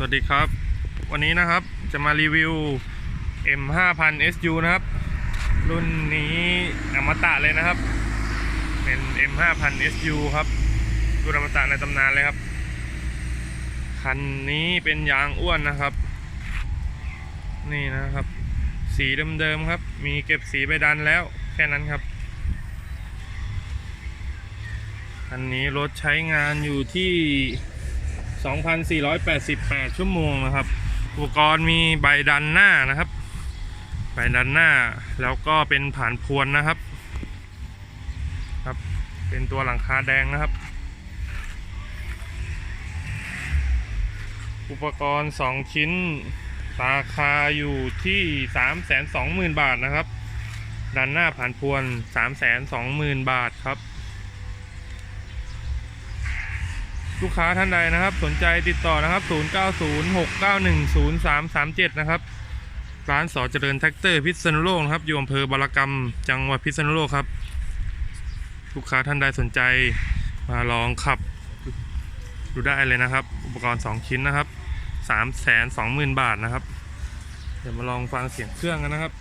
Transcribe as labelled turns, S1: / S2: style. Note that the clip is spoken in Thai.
S1: สวัสดีครับ วันนี้นะครับจะมารีวิว M5000 SU นะครับ รุ่นนี้อมตะเลยนะครับ เป็น M5000 SU ครับรุ่นอมตะในตำนานเลยครับ คันนี้เป็นยางอ้วนนะครับ นี่นะครับ สีเดิมๆครับ มีเก็บสีใบดันแล้วแค่นั้นครับคันนี้รถใช้งานอยู่ที่ 2,488 ชั่วโมงนะครับ อุปกรณ์มีใบดันหน้านะครับ ใบดันหน้าแล้วก็เป็นผ่านพวนนะครับครับ เป็นตัวหลังคาแดงนะครับ อุปกรณ์ 2 ชิ้นราคาอยู่ที่ 320,000 บาทนะครับ ดันหน้าผ่านพวน 320,000 บาทครับ ลูกค้าท่านใดนะครับ สนใจติดต่อนะครับ 0906910337 นะครับ ร้านสอเจริญแท็กเตอร์พิษณุโลกนะครับ อยู่อำเภอบารกรรม จังหวัดพิษณุโลกครับ ลูกค้าท่านใดสนใจมาลองขับดูได้เลยนะครับ อุปกรณ์ 2 ชิ้นนะครับ 320,000 บาทนะครับ เดี๋ยวมาลองฟังเสียงเครื่องกันนะครับ